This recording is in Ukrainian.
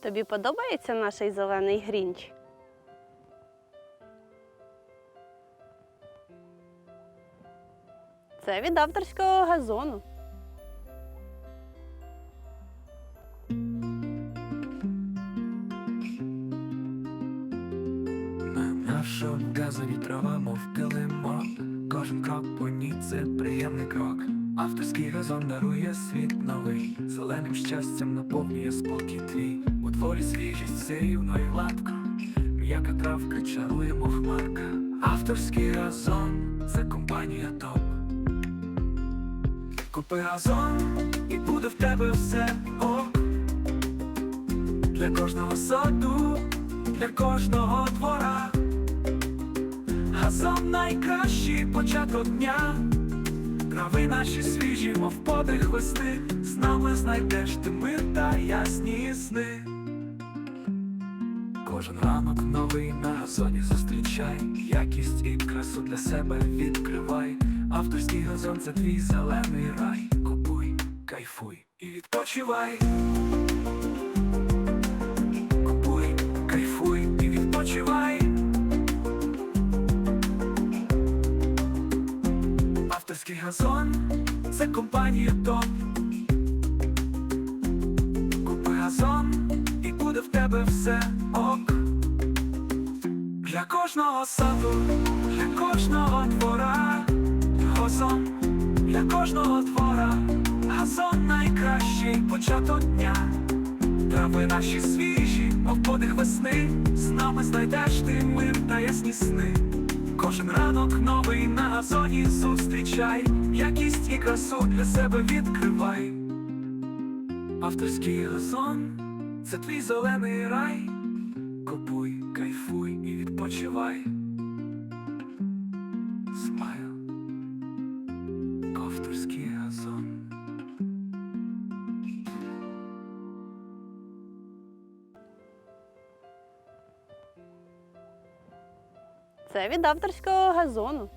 Тобі подобається наш зелений грінч? Це від авторського газону. Наша газові трава, мов килимок Кожен крок по ній це приємний крок Авторський газон дарує світ новий. Зеленим щастям наповнює спокій твій. У творі свіжість все рівно і гладко. М'яка травка чарує, мов хмарка Авторський газон це компанія топ. Купи газон і буде в тебе все ок. Для кожного саду, для кожного двора. Газон найкращий початок дня Трави наші свіжі, мов подих весни З нами знайдеш ти мир та ясні сни. Кожен ранок новий на газоні зустрічай. Якість і красу для себе відкривай. Авторський газон це твій зелений рай. Купуй, кайфуй і відпочивай Авторський газон це компанія топ. Купи газон і буде в тебе все ок. Для кожного саду, для кожного двора, газон, для кожного двора, газон найкращий початок дня. Трави наші свіжі, мов подих весни, з нами знайдеш ти мир та ясні сни. Кожен ранок новий на газоні зустрічай, якість і красу для себе відкривай. Авторський газон це твій зелений рай. Купуй, кайфуй і відпочивай. Це від авторського газону.